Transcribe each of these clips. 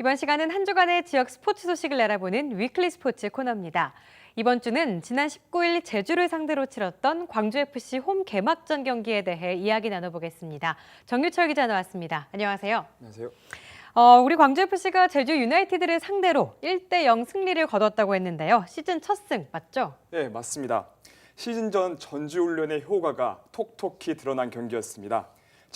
이번 시간은 한 주간의 지역 스포츠 소식을 알아보는 위클리 스포츠 코너입니다. 이번 주는 지난 19일 제주를 상대로 치렀던 광주FC 홈 개막전 경기에 대해 이야기 나눠보겠습니다. 정유철 기자 나왔습니다. 안녕하세요. 안녕하세요. 어, 우리 광주FC가 제주 유나이티드를 상대로 1대0 승리를 거뒀다고 했는데요. 시즌 첫 승 맞죠? 네, 맞습니다. 시즌 전 전지훈련의 효과가 톡톡히 드러난 경기였습니다.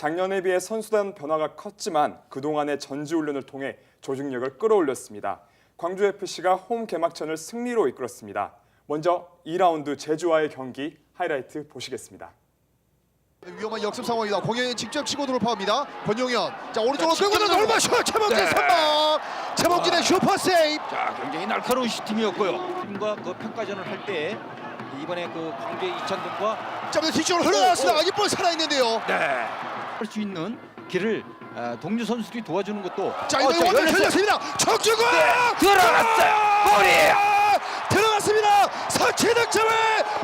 작년에 비해 선수단 변화가 컸지만 그동안의 전지훈련을 통해 조직력을 끌어올렸습니다. 광주FC가 홈 개막전을 승리로 이끌었습니다. 먼저 2라운드 제주와의 경기 하이라이트 보시겠습니다. 위험한 역습 상황이다. 공연이 직접 치고 돌파합니다. 권용현. 자 오른쪽으로 자, 끌고 들어 돌파 슛. 최범진 네. 선방. 최범진의 슈퍼 세이브. 자 굉장히 날카로운 슈팅이었고요. 팀과 그 평가전을 할 때 이번에 그 광주의 이찬동과 자 뒤쪽으로 흘러나왔습니다. 이볼 살아 있는데요. 네. 할 수 있는 길을 아, 동료 선수들이 도와주는 것도 자 어, 이번에 원을 열렸어요. 흘렸습니다. 정주구 들어갔어요. 골이에요. 들어갔습니다. 선취 득점을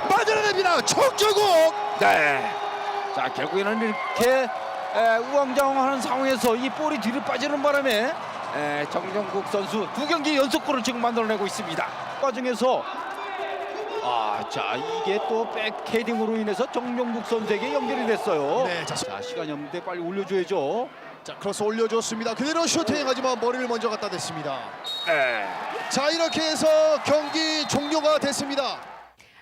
만들어냅니다. 정주구. 네. 자 결국에는 이렇게 에, 우왕좌왕하는 상황에서 이 볼이 뒤로 빠지는 바람에 에, 정정국 선수 두 경기 연속골을 지금 만들어내고 있습니다. 과정에서 아, 자 이게 또 백헤딩으로 인해서 정명국 선수에게 연결이 됐어요. 네, 자, 자 시간이 없는데 빨리 올려줘야죠. 자 크로스 올려줬습니다. 그대로 슈팅 하지만 머리를 먼저 갖다 댔습니다. 네. 자 이렇게 해서 경기 종료가 됐습니다.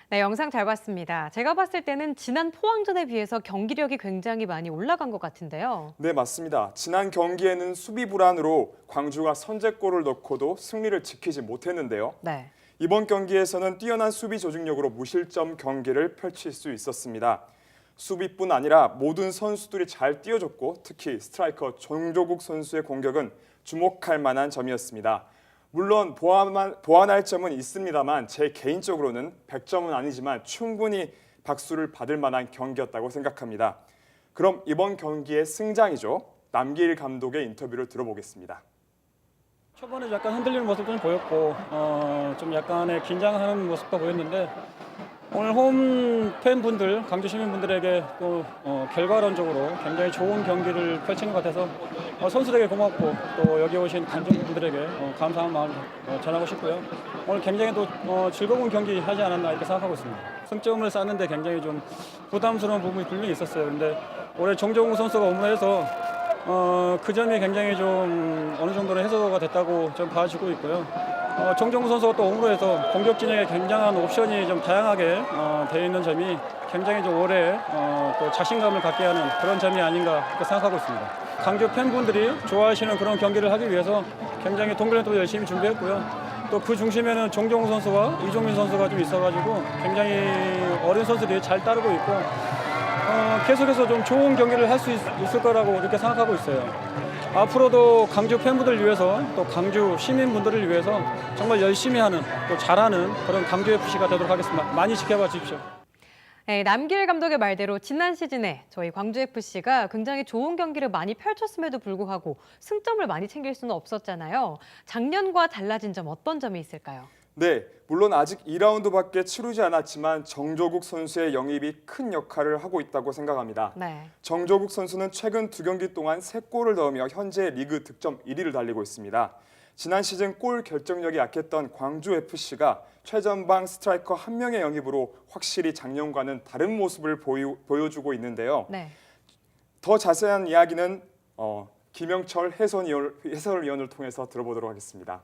네, 영상 잘 봤습니다. 제가 봤을 때는 지난 포항전에 비해서 경기력이 굉장히 많이 올라간 것 같은데요. 네, 맞습니다. 지난 경기에는 수비 불안으로 광주가 선제골을 넣고도 승리를 지키지 못했는데요. 네. 이번 경기에서는 뛰어난 수비 조직력으로 무실점 경기를 펼칠 수 있었습니다. 수비뿐 아니라 모든 선수들이 잘 뛰어줬고 특히 스트라이커 정조국 선수의 공격은 주목할 만한 점이었습니다. 물론 보완, 보완할 점은 있습니다만 제 개인적으로는 100점은 아니지만 충분히 박수를 받을 만한 경기였다고 생각합니다. 그럼 이번 경기의 승장이죠. 남길 감독의 인터뷰를 들어보겠습니다. 초반에 약간 흔들리는 모습도 좀 보였고 어, 좀 약간의 긴장하는 모습도 보였는데 오늘 홈 팬분들, 강주 시민분들에게 또 어, 결과론적으로 굉장히 좋은 경기를 펼친 것 같아서 어, 선수들에게 고맙고 또 여기 오신 관중분들에게 어, 감사한 마음 어, 전하고 싶고요. 오늘 굉장히 또 어, 즐거운 경기 하지 않았나 이렇게 생각하고 있습니다. 승점을 쌓는데 굉장히 좀 부담스러운 부분이 분명히 있었어요. 근데 올해 정정우 선수가 오므해서 어, 그 점이 굉장히 좀 어느 정도는 해소가 됐다고 좀 봐주고 있고요. 어, 정정우 선수가 또 홈으로 해서 공격 진영에 굉장한 옵션이 좀 다양하게 어, 되어 있는 점이 굉장히 좀 올해 어, 또 자신감을 갖게 하는 그런 점이 아닌가 그렇게 생각하고 있습니다. 강주 팬분들이 좋아하시는 그런 경기를 하기 위해서 굉장히 동계련도 열심히 준비했고요. 또 그 중심에는 정정우 선수와 이종민 선수가 좀 있어가지고 굉장히 어린 선수들이 잘 따르고 있고 어, 계속해서 좀 좋은 경기를 할 수 있을 거라고 이렇게 생각하고 있어요. 앞으로도 강주 팬분들을 위해서 또 강주 시민분들을 위해서 정말 열심히 하는 또 잘하는 그런 강주 FC가 되도록 하겠습니다. 많이 지켜봐 주십시오. 네, 남길 감독의 말대로 지난 시즌에 저희 광주FC가 굉장히 좋은 경기를 많이 펼쳤음에도 불구하고 승점을 많이 챙길 수는 없었잖아요. 작년과 달라진 점 어떤 점이 있을까요? 네, 물론 아직 2라운드밖에 치르지 않았지만 정조국 선수의 영입이 큰 역할을 하고 있다고 생각합니다. 네. 정조국 선수는 최근 두 경기 동안 세골을 넣으며 현재 리그 득점 1위를 달리고 있습니다. 지난 시즌 골 결정력이 약했던 광주 FC가 최전방 스트라이커 한 명의 영입으로 확실히 작년과는 다른 모습을 보유, 보여주고 있는데요. 네. 더 자세한 이야기는 어, 김영철 해설위원, 해설위원을 통해서 들어보도록 하겠습니다.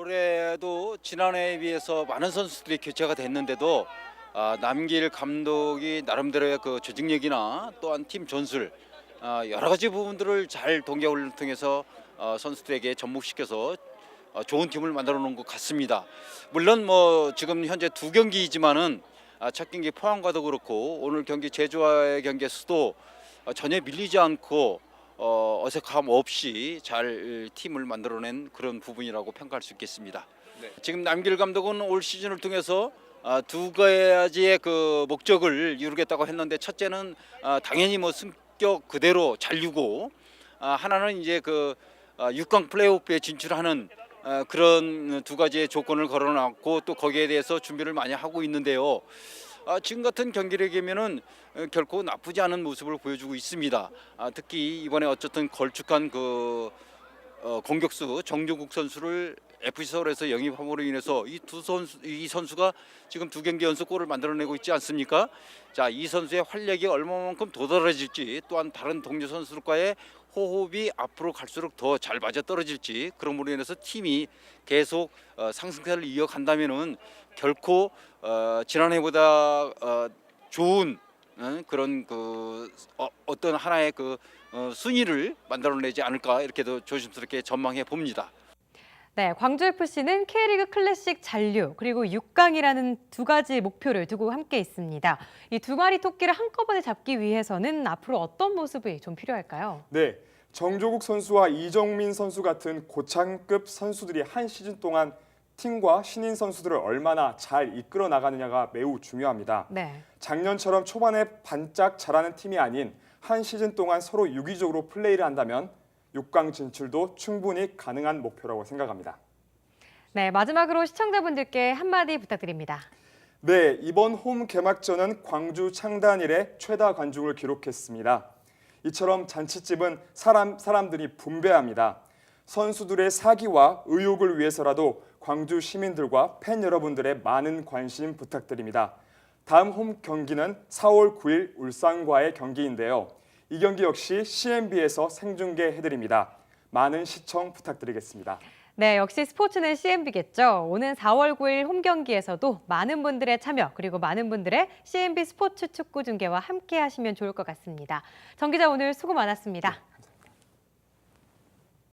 올해도 지난해에 비해서 많은 선수들이 교체가 됐는데도 아, 남길 감독이 나름대로의 그 조직력이나 또한 팀 전술 아, 여러 가지 부분들을 잘 동계훈련을 통해서 어, 선수들에게 접목시켜서 어, 좋은 팀을 만들어 놓은 것 같습니다. 물론 뭐 지금 현재 두 경기이지만은 아, 첫 경기 포항과도 그렇고 오늘 경기 제주와의 경기에서도 어, 전혀 밀리지 않고 어, 어색함 없이 잘 팀을 만들어낸 그런 부분이라고 평가할 수 있겠습니다. 지금 남길 감독은 올 시즌을 통해서 아, 두 가지의 그 목적을 이루겠다고 했는데 첫째는 아, 당연히 뭐 승격 그대로 잔류고 아, 하나는 이제 그 아, 6강 플레이오프에 진출하는 아, 그런 두 가지의 조건을 걸어놨고 또 거기에 대해서 준비를 많이 하고 있는데요. 아, 지금 같은 경기력이면은 어, 결코 나쁘지 않은 모습을 보여주고 있습니다. 아, 특히 이번에 어쨌든 걸쭉한 그 어, 공격수 정종국 선수를 FC 서울에서 영입함으로 인해서 이 두 선수 이 선수가 지금 두 경기 연속 골을 만들어내고 있지 않습니까? 자, 이 선수의 활력이 얼마만큼 도달해질지 또한 다른 동료 선수들과의 호흡이 앞으로 갈수록 더 잘 맞아 떨어질지 그럼으로 인해서 팀이 계속 어, 상승세를 이어간다면은 결코 어, 지난해보다 어, 좋은 어, 그런 그 어, 어떤 하나의 그 어, 순위를 만들어내지 않을까 이렇게도 조심스럽게 전망해 봅니다. 네, 광주FC는 K리그 클래식 잔류 그리고 6강이라는 두 가지 목표를 두고 함께 있습니다. 이 두 마리 토끼를 한꺼번에 잡기 위해서는 앞으로 어떤 모습이 좀 필요할까요? 네, 정조국 선수와 이정민 선수 같은 고창급 선수들이 한 시즌 동안 팀과 신인 선수들을 얼마나 잘 이끌어 나가느냐가 매우 중요합니다. 네. 작년처럼 초반에 반짝 잘하는 팀이 아닌 한 시즌 동안 서로 유기적으로 플레이를 한다면 6강 진출도 충분히 가능한 목표라고 생각합니다. 네, 마지막으로 시청자분들께 한마디 부탁드립니다. 네, 이번 홈 개막전은 광주 창단 이래 최다 관중을 기록했습니다. 이처럼 잔치집은 사람 사람들이 분배합니다. 선수들의 사기와 의욕을 위해서라도 광주 시민들과 팬 여러분들의 많은 관심 부탁드립니다. 다음 홈 경기는 4월 9일 울산과의 경기인데요. 이 경기 역시 CNB에서 생중계 해드립니다. 많은 시청 부탁드리겠습니다. 네, 역시 스포츠는 CNB겠죠. 오는 4월 9일 홈 경기에서도 많은 분들의 참여 그리고 많은 분들의 CNB 스포츠 축구 중계와 함께 하시면 좋을 것 같습니다. 정 기자 오늘 수고 많았습니다.